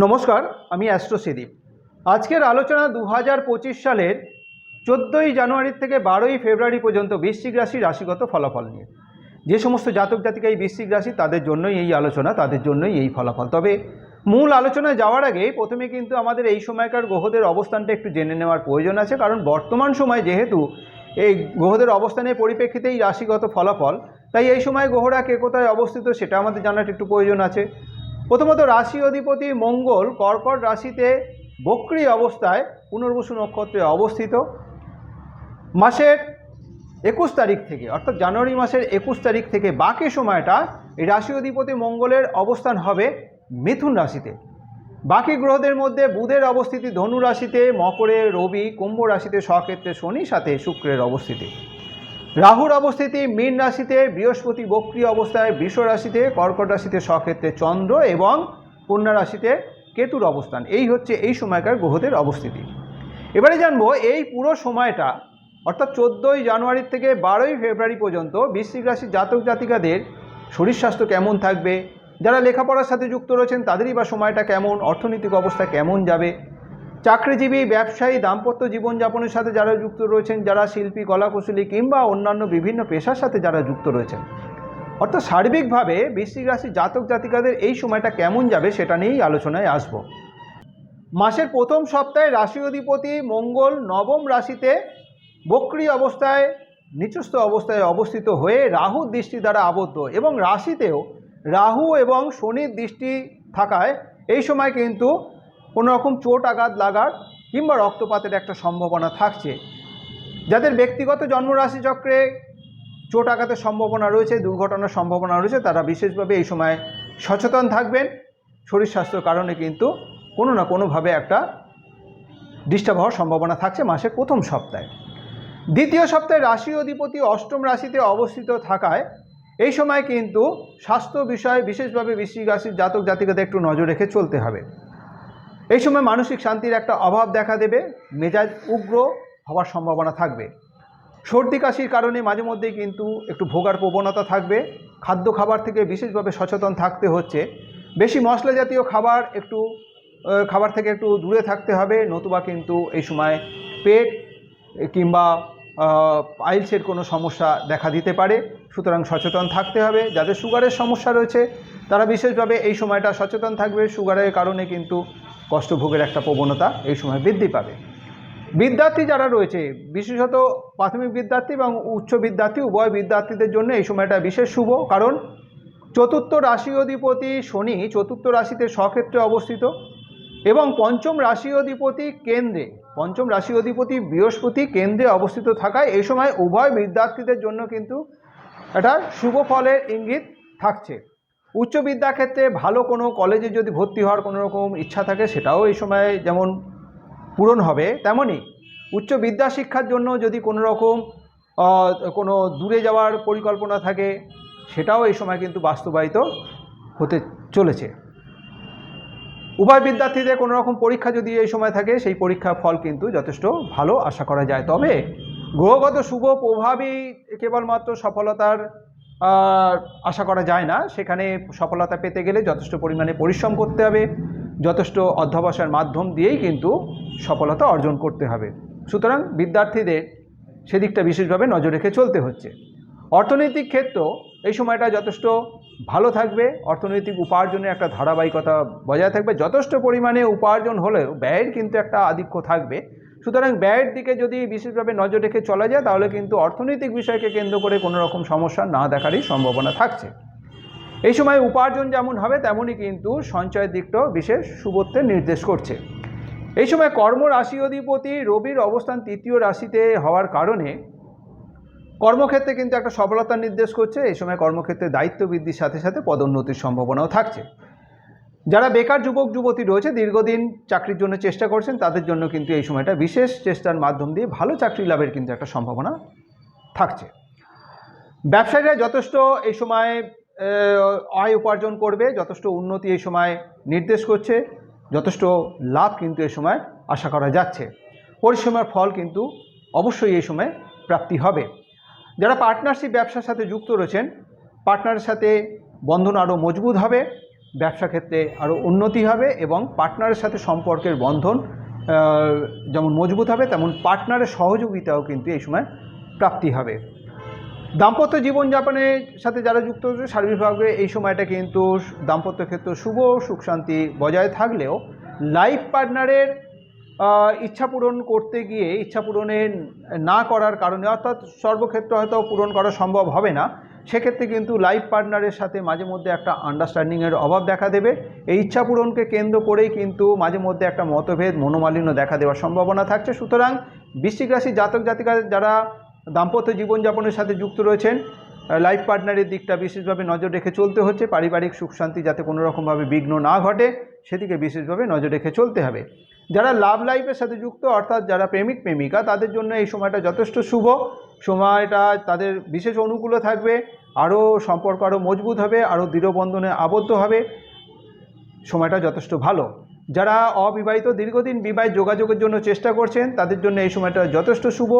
নমস্কার, আমি অ্যাস্ট্রো সিদীপ আজকের আলোচনা দু পঁচিশ সালের চোদ্দোই জানুয়ারি থেকে বারোই ফেব্রুয়ারি পর্যন্ত বৃশ্চিক রাশি রাশিগত ফলাফল নিয়ে। যে সমস্ত জাতক জাতিকা এই বৃশ্চিক রাশি, তাদের জন্যই এই আলোচনা, তাদের জন্যই এই ফলাফল। তবে মূল আলোচনায় যাওয়ার আগে প্রথমে কিন্তু আমাদের এই সময়কার গ্রহদের অবস্থানটা একটু জেনে নেওয়ার প্রয়োজন আছে, কারণ বর্তমান সময় যেহেতু এই গ্রহদের অবস্থানের পরিপ্রেক্ষিতেই রাশিগত ফলাফল, তাই এই সময় গ্রহরা কে কোথায় অবস্থিত সেটা আমাদের জানার একটু প্রয়োজন আছে। প্রথমত রাশি অধিপতি মঙ্গল কর্কট রাশিতে বক্রি অবস্থায় পুনর্বসু নক্ষত্রে অবস্থিত। মাসের একুশ তারিখ থেকে, অর্থাৎ জানুয়ারি মাসের একুশ তারিখ থেকে বাকি সময়টা এই রাশি অধিপতি মঙ্গলের অবস্থান হবে মিথুন রাশিতে। বাকি গ্রহদের মধ্যে বুধের অবস্থিতি ধনু রাশিতে, মকরে, রবি, কুম্ভ রাশিতে স্বক্ষেত্রে শনি, সাথে শুক্রের অবস্থিতি। রাহুর অবস্থিতি, মীন রাশিতে, বৃহস্পতি বক্রি অবস্থায়, বৃষ রাশিতে, কর্কট রাশিতে স্বক্ষেত্রে চন্দ্র এবং কন্যা রাশিতে কেতুর অবস্থান। এই হচ্ছে এই সময়কার গ্রহদের অবস্থিতি। এবারে জানব এই পুরো সময়টা, অর্থাৎ চোদ্দোই জানুয়ারি থেকে বারোই ফেব্রুয়ারি পর্যন্ত বৃশ্চিক রাশির জাতক জাতিকাদের শরীর স্বাস্থ্য কেমন থাকবে, যারা লেখাপড়ার সাথে যুক্ত রয়েছেন, তাদেরই বা সময়টা কেমন, অর্থনৈতিক অবস্থা কেমন যাবে চাকরিজীবী, ব্যবসায়ী, দাম্পত্য জীবনযাপনের সাথে যারা যুক্ত রয়েছেন, যারা শিল্পী, কলাকুশলী কিংবা অন্যান্য বিভিন্ন পেশার সাথে যারা যুক্ত রয়েছেন। অর্থাৎ সার্বিকভাবে বৃশ্চিক রাশি জাতক জাতিকাদের এই সময়টা কেমন যাবে সেটা নিয়েই আলোচনায় আসব। মাসের প্রথম সপ্তাহে রাশি অধিপতি মঙ্গল নবম রাশিতে বক্রি অবস্থায়, নিচস্থ অবস্থায় অবস্থিত হয়ে রাহুর দৃষ্টি দ্বারা আবদ্ধ এবং রাশিতেও রাহু এবং শনির দৃষ্টি থাকায় এই সময় কিন্তু কোনো রকম চোট আঘাত লাগার কিংবা রক্তপাতের একটা সম্ভাবনা থাকছে। যাদের ব্যক্তিগত জন্মরাশি চক্রে চোট আঘাতের সম্ভাবনা রয়েছে, দুর্ঘটনার সম্ভাবনা রয়েছে, তারা বিশেষভাবে এই সময় সচেতন থাকবেন। শরীর স্বাস্থ্যের কারণে কিন্তু কোনো না কোনোভাবে একটা ডিস্টার্ব হওয়ার সম্ভাবনা থাকছে মাসের প্রথম সপ্তাহে। দ্বিতীয় সপ্তাহে রাশি অধিপতি অষ্টম রাশিতে অবস্থিত থাকায় এই সময় কিন্তু স্বাস্থ্য বিষয়ে বিশেষভাবে বৃশ্চিক রাশির জাতক জাতিকাদের একটু নজর রেখে চলতে হবে। এই সময় মানসিক শান্তির একটা অভাব দেখা দেবে, মেজাজ উগ্র হওয়ার সম্ভাবনা থাকবে। সর্দি কাশির কারণে মাঝে মধ্যেই কিন্তু একটু ভোগার প্রবণতা থাকবে, খাদ্য খাবার থেকে বিশেষভাবে সচেতন থাকতে হচ্ছে। বেশি মশলা জাতীয় খাবার একটু খাবার থেকে একটু দূরে থাকতে হবে, নতুবা কিন্তু এই সময় পেট কিংবা আইলসের কোনো সমস্যা দেখা দিতে পারে। সুতরাং সচেতন থাকতে হবে। যাদের সুগারের সমস্যা রয়েছে, তারা বিশেষভাবে এই সময়টা সচেতন থাকবে। সুগারের কারণে কিন্তু কষ্টভোগের একটা প্রবণতা এই সময় বৃদ্ধি পাবে। বিদ্যার্থী যারা রয়েছে, বিশেষত প্রাথমিক বিদ্যার্থী এবং উচ্চ বিদ্যার্থী, উভয় বিদ্যার্থীদের জন্য এই সময়টা বিশেষ শুভ। কারণ চতুর্থ রাশি অধিপতি শনি চতুর্থ রাশিতে স্বক্ষেত্রে অবস্থিত এবং পঞ্চম রাশি অধিপতি কেন্দ্রে, পঞ্চম রাশি অধিপতি বৃহস্পতি কেন্দ্রে অবস্থিত থাকায় এই সময় উভয় বিদ্যার্থীদের জন্য কিন্তু এটা শুভ ফলের ইঙ্গিত থাকছে। উচ্চ বিদ্যাক্ষেত্রে ভালো কোনো কলেজে যদি ভর্তি হওয়ার কোনো রকম ইচ্ছা থাকে, সেটাও এই সময় যেমন পূরণ হবে, তেমনই উচ্চ বিদ্যা শিক্ষার জন্য যদি কোনো রকম কোনো দূরে যাওয়ার পরিকল্পনা থাকে, সেটাও এই সময় কিন্তু বাস্তবায়িত হতে চলেছে। উভয় বিদ্যার্থীদের কোনো রকম পরীক্ষা যদি এই সময় থাকে, সেই পরীক্ষার ফল কিন্তু যথেষ্ট ভালো আশা করা যায়। তবে গ্রহগত শুভ প্রভাবই কেবলমাত্র সফলতার আশা করা যায় না। সেখানে সফলতা পেতে গেলে যথেষ্ট পরিমাণে পরিশ্রম করতে হবে। যথেষ্ট অধ্যবসায়ের মাধ্যম দিয়েই কিন্তু সফলতা অর্জন করতে হবে। সুতরাং বিদ্যার্থীদের সেদিকটা বিশেষভাবে নজর রেখে চলতে হচ্ছে। অর্থনৈতিক ক্ষেত্র এই সময়টা যথেষ্ট ভালো থাকবে। অর্থনৈতিক উপার্জনের একটা ধারাবাহিকতা বজায় থাকবে। যথেষ্ট পরিমাণে উপার্জন হলেও ব্যয়ের কিন্তু একটা আধিক্য থাকবে। সুতরাং ব্যয়ের দিকে যদি বিশেষভাবে নজর রেখে চলা যায়, তাহলে কিন্তু অর্থনৈতিক বিষয়কে কেন্দ্র করে কোনো রকম সমস্যা না দেখারই সম্ভাবনা থাকছে। এই সময় উপার্জন যেমন হবে, তেমনই কিন্তু সঞ্চয়ের দিকটাও বিশেষ শুভত্বের নির্দেশ করছে। এই সময় কর্ম রাশি অধিপতি রবির অবস্থান তৃতীয় রাশিতে হওয়ার কারণে কর্মক্ষেত্রে কিন্তু একটা সফলতা নির্দেশ করছে। এই সময় কর্মক্ষেত্রে দায়িত্ব বৃদ্ধির সাথে সাথে পদোন্নতির সম্ভাবনাও থাকছে। যারা বেকার যুবক, যুবতী রয়েছে, দীর্ঘদিন চাকরির জন্য চেষ্টা করছেন, তাদের জন্য কিন্তু এই সময়টা বিশেষ চেষ্টার মাধ্যম দিয়ে ভালো চাকরি লাভের কিন্তু একটা সম্ভাবনা থাকছে। ব্যবসায়ীরা যথেষ্ট এই সময় আয় উপার্জন করবে, যথেষ্ট উন্নতি এই সময় নির্দেশ করছে, যথেষ্ট লাভ কিন্তু এই সময় আশা করা যাচ্ছে। পরিশ্রমের ফল কিন্তু অবশ্যই এই সময় প্রাপ্তি হবে। যারা পার্টনারশিপ ব্যবসার সাথে যুক্ত রয়েছেন পার্টনারের সাথে বন্ধন আরও মজবুত হবে ব্যবসা ক্ষেত্রে আরও উন্নতি হবে এবং পার্টনারের সাথে সম্পর্কের বন্ধন যেমন মজবুত হবে, তেমন পার্টনারের সহযোগিতাও কিন্তু এই সময় প্রাপ্তি হবে। দাম্পত্য জীবনযাপনের সাথে যারা যুক্ত হচ্ছে সার্বিকভাবে এই সময়টা কিন্তু দাম্পত্য ক্ষেত্রে শুভ, সুখ শান্তি বজায় থাকলেও লাইফ পার্টনারের ইচ্ছা পূরণ করতে গিয়ে, ইচ্ছা পূরণের না করার কারণে, অর্থাৎ সর্বক্ষেত্রে হয়তো পূরণ করা সম্ভব হবে না সেক্ষেত্রে কিন্তু লাইফ পার্টনারের সাথে মাঝে মধ্যে একটা আন্ডারস্ট্যান্ডিংয়ের অভাব দেখা দেবে। এই ইচ্ছা পূরণকে কেন্দ্র করেই কিন্তু মাঝে মধ্যে একটা মতভেদ, মনোমালিন্য দেখা দেওয়ার সম্ভাবনা থাকছে। সুতরাং বৃশ্চিক রাশি জাতক জাতিকা যারা দাম্পত্য জীবনযাপনের সাথে যুক্ত রয়েছেন লাইফ পার্টনারের দিকটা বিশেষভাবে নজর রেখে চলতে হচ্ছে। পারিবারিক সুখ শান্তি যাতে কোনো রকমভাবে বিঘ্ন না ঘটে, সেদিকে বিশেষভাবে নজর রেখে চলতে হবে। যারা লাভ লাইফের সাথে যুক্ত, অর্থাৎ যারা প্রেমিক, প্রেমিকা, তাদের জন্য এই সময়টা যথেষ্ট শুভ। সময়টা তাদের বিশেষ অনুকূলে থাকবে, আরও সম্পর্ক আরও মজবুত হবে, আরও দৃঢ়বন্ধনে আবদ্ধ হবে। সময়টা যথেষ্ট ভালো। যারা অবিবাহিত দীর্ঘদিন বিবাহ যোগাযোগের জন্য চেষ্টা করছেন, তাদের জন্য এই সময়টা যথেষ্ট শুভ।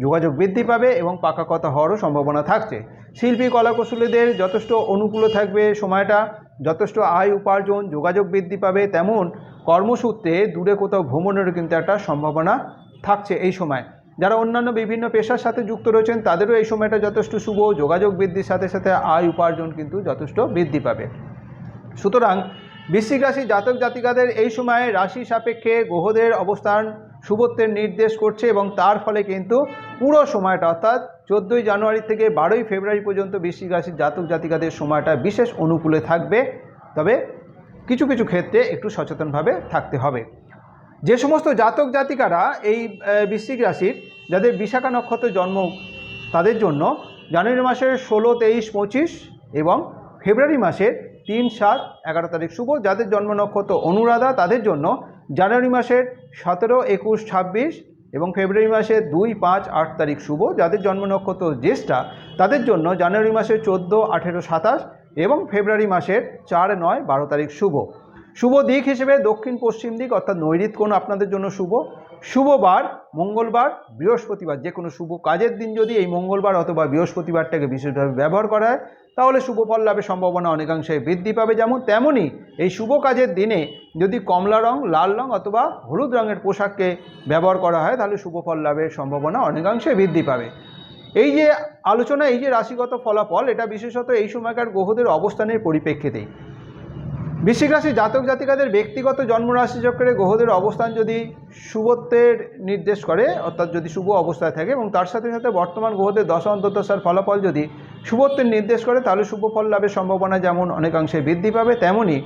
যোগাযোগ বৃদ্ধি পাবে এবং পাকা কথা হওয়ারও সম্ভাবনা থাকছে। শিল্পী, কলাকুশলীদের যথেষ্ট অনুকূলে থাকবে সময়টা। যথেষ্ট আয় উপার্জন, যোগাযোগ বৃদ্ধি পাবে। তেমন কর্মসূত্রে দূরে কোথাও ভ্রমণেরও কিন্তু একটা সম্ভাবনা থাকছে এই সময়। যারা অন্যান্য বিভিন্ন পেশার সাথে যুক্ত রয়েছেন, তাদেরও এই সময়টা যথেষ্ট শুভ। যোগাযোগ বৃদ্ধির সাথে সাথে আয় উপার্জন কিন্তু যথেষ্ট বৃদ্ধি পাবে। সুতরাং বৃশ্চিক রাশি জাতক জাতিকাদের এই সময়ে রাশি সাপেক্ষে গ্রহদের অবস্থান, শুভত্বের নির্দেশ করছে এবং তার ফলে কিন্তু পুরো সময়টা, অর্থাৎ চোদ্দোই জানুয়ারি থেকে বারোই ফেব্রুয়ারি পর্যন্ত বৃশ্চিক রাশির জাতক জাতিকাদের সময়টা বিশেষ অনুকূলে থাকবে। তবে কিছু কিছু ক্ষেত্রে একটু সচেতনভাবে থাকতে হবে। যে সমস্ত জাতক জাতিকারা এই বৃশ্চিক রাশির, যাদের বিশাখা নক্ষত্রে জন্ম তাদের জন্য জানুয়ারি মাসের ষোলো, তেইশ, পঁচিশ এবং ফেব্রুয়ারি মাসের তিন, সাত, এগারো তারিখ শুভ, যাদের জন্ম নক্ষত্র অনুরাধা তাদের জন্য জানুয়ারি মাসের সতেরো, একুশ, ছাব্বিশ এবং ফেব্রুয়ারি মাসের দুই, পাঁচ, আট তারিখ শুভ, যাদের জন্ম নক্ষত্র জ্যেষ্ঠা তাদের জন্য জানুয়ারি মাসের চোদ্দ, আঠেরো, সাতাশ এবং ফেব্রুয়ারি মাসের চার, নয়, বারো তারিখ শুভ। শুভ দিক হিসেবে দক্ষিণ পশ্চিম দিক, অর্থাৎ নৈরিত কোণ আপনাদের জন্য শুভ। শুভবার, মঙ্গলবার, বৃহস্পতিবার, যে কোনো শুভ কাজের দিন যদি এই মঙ্গলবার অথবা বৃহস্পতিবারটাকে বিশেষভাবে ব্যবহার করা হয়, তাহলে শুভ ফল লাভের সম্ভাবনা অনেকাংশে বৃদ্ধি পাবে। যেমন তেমনই এই শুভ কাজের দিনে যদি কমলা রং, লাল রং অথবা হলুদ রঙের পোশাককে ব্যবহার করা হয়, তাহলে শুভ ফল লাভের সম্ভাবনা অনেকাংশে বৃদ্ধি পাবে। এই যে আলোচনা, এই যে রাশিগত ফলাফল, এটা বিশেষত এই সময়কার গ্রহদের অবস্থানের পরিপ্রেক্ষিতেই বৃশ্চিক রাশি জাতক জাতিকাদের ব্যক্তিগত জন্মরাশি চক্রে গ্রহদের অবস্থান যদি শুভত্বের নির্দেশ করে, অর্থাৎ যদি শুভ অবস্থায় থাকে এবং তার সাথে সাথে বর্তমান গ্রহদের দশা অন্তর্দশার ফলাফল যদি শুভত্বের নির্দেশ করে, তাহলে শুভ ফল লাভের সম্ভাবনা যেমন অনেকাংশে বৃদ্ধি পাবে তেমনই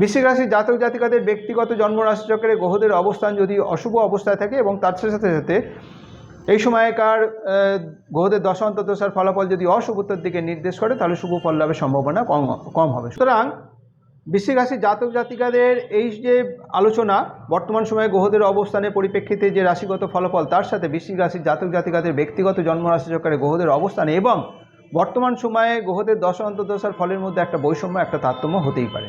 বৃশ্চিক রাশি জাতক জাতিকাদের ব্যক্তিগত জন্মরাশি চক্রে গ্রহদের অবস্থান যদি অশুভ অবস্থায় থাকে এবং তার সাথে সাথে এই সময়কার গ্রহদের দশা অন্তর্দশার ফলাফল যদি অশুভত্বের দিকে নির্দেশ করে, তাহলে শুভ ফল লাভের সম্ভাবনা কম কম হবে। সুতরাং বৃশ্চিক রাশির জাতক জাতিকাদের এই যে আলোচনা, বর্তমান সময়ে গ্রহদের অবস্থানের পরিপ্রেক্ষিতে যে রাশিগত ফলাফল, তার সাথে বৃশ্চিক রাশির জাতক জাতিকাদের ব্যক্তিগত জন্মরাশি চক্রে গ্রহদের অবস্থান এবং বর্তমান সময়ে গ্রহদের দশ, অন্তর্দশার ফলের মধ্যে একটা বৈষম্য, একটা তারতম্য হতেই পারে।